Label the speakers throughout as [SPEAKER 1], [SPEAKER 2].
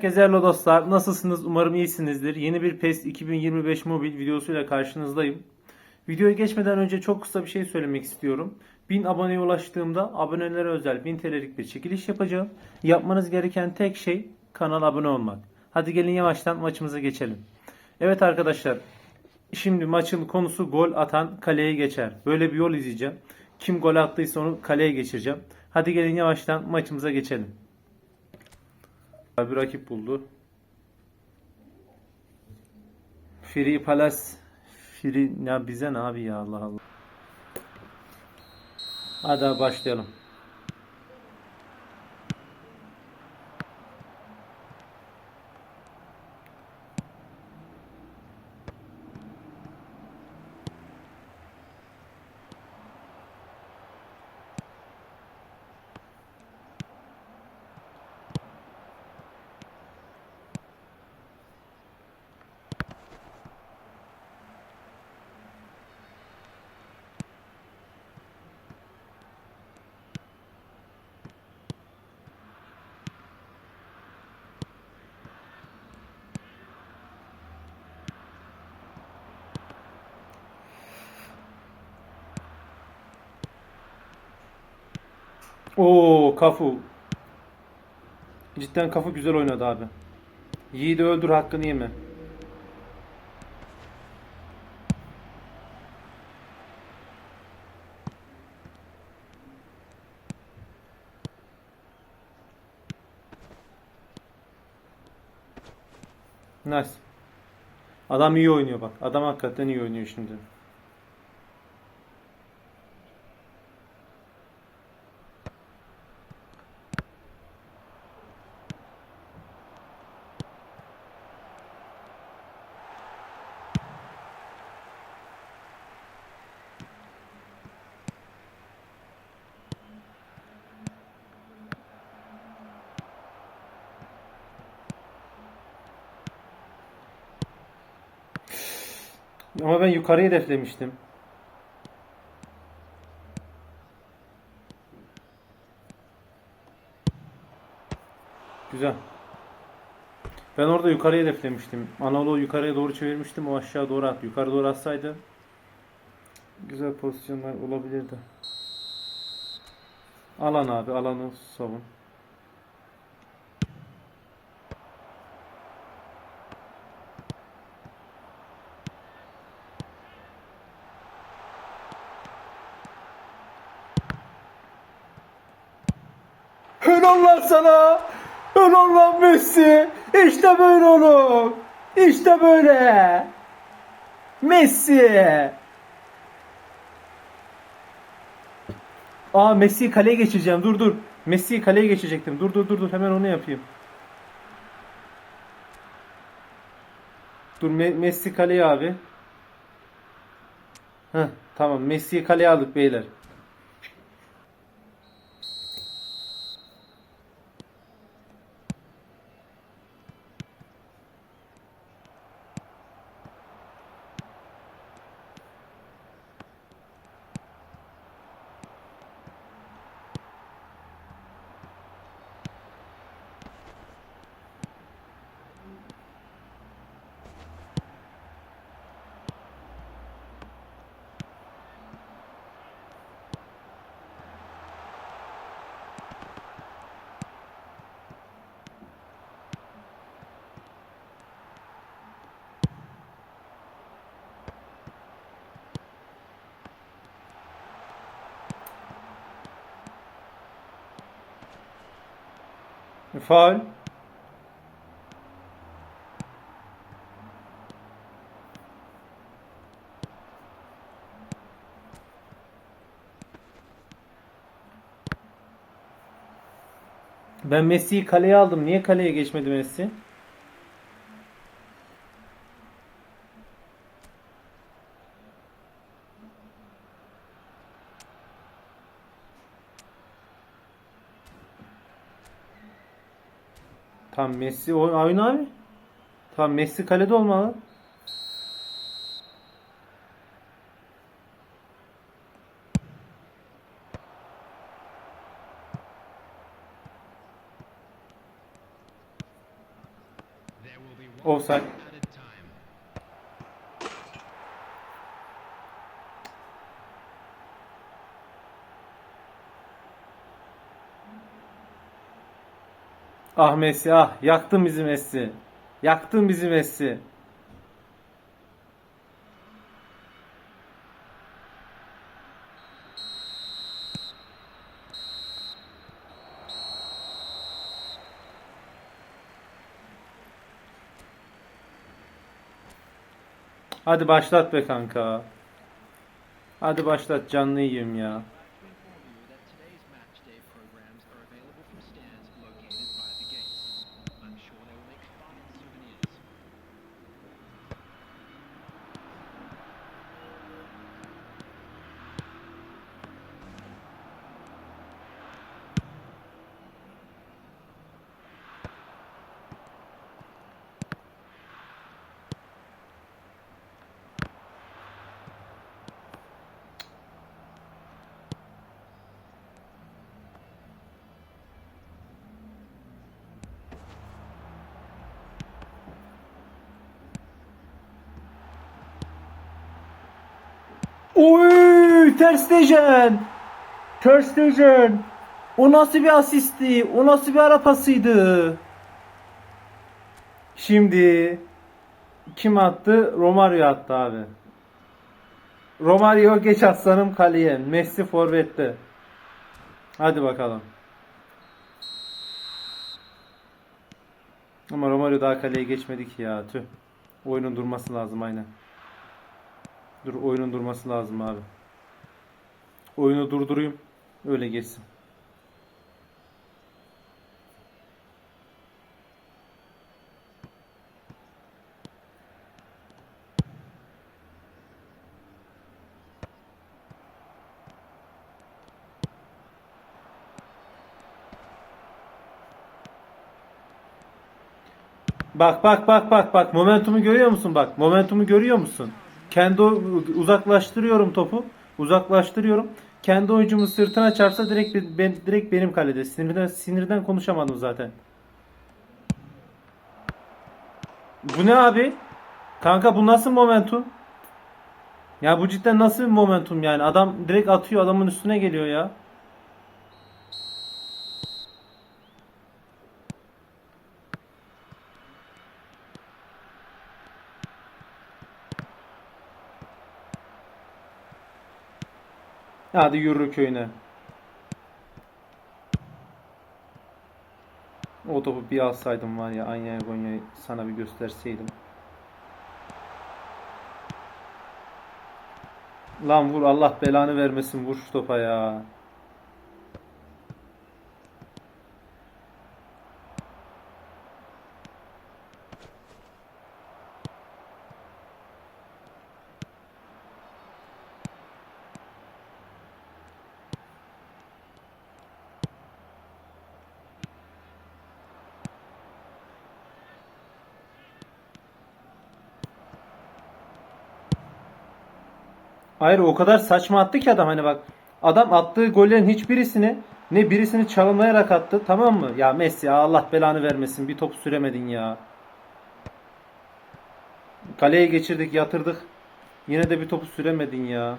[SPEAKER 1] Herkese hello dostlar. Nasılsınız? Umarım iyisinizdir. Yeni bir PES 2025 mobil videosuyla karşınızdayım. Videoya geçmeden önce çok kısa bir şey söylemek istiyorum. 1000 aboneye ulaştığımda abonelere özel 1000 TL'lik bir çekiliş yapacağım. Yapmanız gereken tek şey kanala abone olmak. Hadi gelin yavaştan maçımıza geçelim. Evet arkadaşlar. Şimdi maçın konusu gol atan kaleye geçer. Böyle bir yol izleyeceğim. Kim gol attıysa onu kaleye geçireceğim. Hadi gelin yavaştan maçımıza geçelim. Bir rakip buldu. Free Palace Free ya bize ne abi ya Allah Allah. Hadi başlayalım. Oo Kafu. Cidden Kafu güzel oynadı abi. Yiğidi öldür hakkını yeme. Nice. Adam iyi oynuyor bak. Adam hakikaten iyi oynuyor şimdi. Ama ben yukarı hedeflemiştim. Güzel. Ben orada yukarı hedeflemiştim. Anadolu yukarıya doğru çevirmiştim. O aşağı doğru attı. Yukarı doğru atsaydı güzel pozisyonlar olabilirdi. Alan abi. Alanı savun. Helal lan sana. Helal lan Messi. İşte böyle oğlum. İşte böyle. Messi. Aa Messi'yi kaleye geçireceğim. Dur dur. Messi'yi kaleye geçecektim. Dur dur dur dur. Hemen onu yapayım. Dur Me- Messi kaleye abi. Heh, tamam. Messi'yi kaleye aldık beyler. Faul. Ben Messi'yi kaleye aldım. Niye kaleye geçmedi Messi? Tam Messi o oyun abi. Tam Messi kalede olmalı. Offside. Ah Messi ah yaktın bizi Messi. Yaktın bizi Messi. Hadi başlat be kanka. Hadi başlat canlı yiyeyim ya. Oy Ter Stegen. Ter Stegen. O nasıl bir asisti? O nasıl bir ara pasıydı? Şimdi kim attı? Romario attı abi. Romario geç aslanım kaleye. Messi forvette. Hadi bakalım. Ama Romario daha kaleye geçmedi ki ya. Tüh. Oyunun durması lazım aynen. Dur oyunun durması lazım abi. Oyunu durdurayım. Öyle geçsin. Bak bak bak bak bak momentumu görüyor musun bak momentumu görüyor musun? Kendi uzaklaştırıyorum topu. Uzaklaştırıyorum. Kendi oyuncumun sırtına çarpsa direkt ben direkt benim kalede. Sinirden sinirden konuşamadım zaten. Bu ne abi? Kanka bu nasıl momentum? Ya bu cidden nasıl bir momentum yani? Adam direkt atıyor adamın üstüne geliyor ya. Hadi yürü köyüne. O topu bir alsaydım var ya Anya Gonya'yı sana bir gösterseydim. Lan vur Allah belanı vermesin vur şu topa ya. Hayır o kadar saçma attı ki adam hani bak. Adam attığı gollerin hiçbirisini ne birisini çalımlayarak attı tamam mı? Ya Messi Allah belanı vermesin bir top süremedin ya. Kaleye geçirdik yatırdık. Yine de bir topu süremedin ya.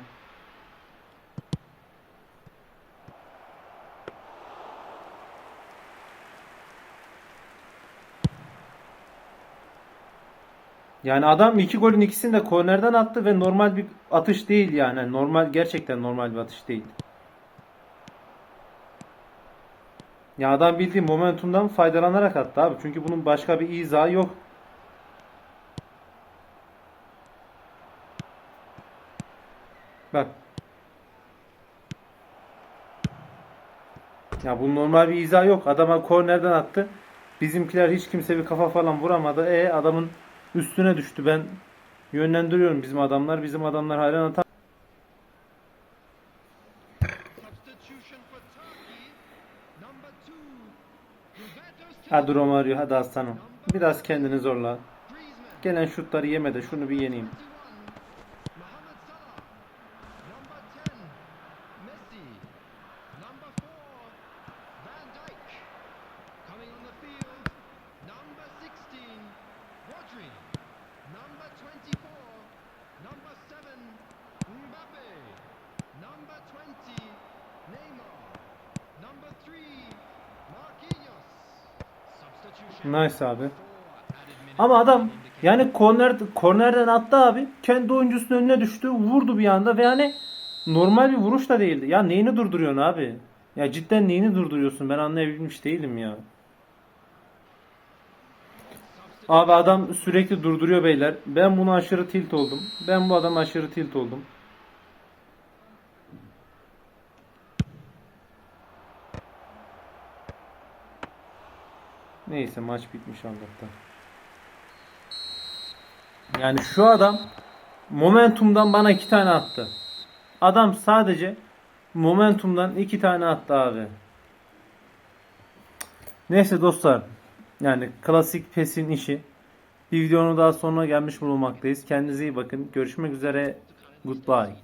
[SPEAKER 1] Yani adam iki golün ikisini de kornerden attı ve normal bir atış değil yani. Normal gerçekten normal bir atış değil. Ya adam bildiği momentumdan faydalanarak attı abi. Çünkü bunun başka bir izahı yok. Bak. Ya bunun normal bir izahı yok. Adama kornerden attı. Bizimkiler hiç kimse bir kafa falan vuramadı. E adamın üstüne düştü. Ben yönlendiriyorum bizim adamlar. Bizim adamlar
[SPEAKER 2] two. Juventus
[SPEAKER 1] Hadi Romario hadi aslanım. Biraz kendini zorla. Gelen şutları yeme de şunu bir yeneyim. Nice abi. Ama adam yani korner kornerden attı abi. Kendi oyuncusunun önüne düştü. Vurdu bir anda ve yani normal bir vuruş da değildi. Ya neyini durduruyorsun abi? Ya cidden neyini durduruyorsun? Ben anlayabilmiş değilim ya. Abi adam sürekli durduruyor beyler. Ben buna aşırı tilt oldum. Ben bu adama aşırı tilt oldum. Neyse maç bitmiş Allah'tan. Yani şu adam momentumdan bana iki tane attı. Adam sadece momentumdan iki tane attı abi. Neyse dostlar. Yani klasik PES'in işi. Bir videonun daha sonuna gelmiş bulunmaktayız. Kendinize iyi bakın. Görüşmek üzere. Goodbye.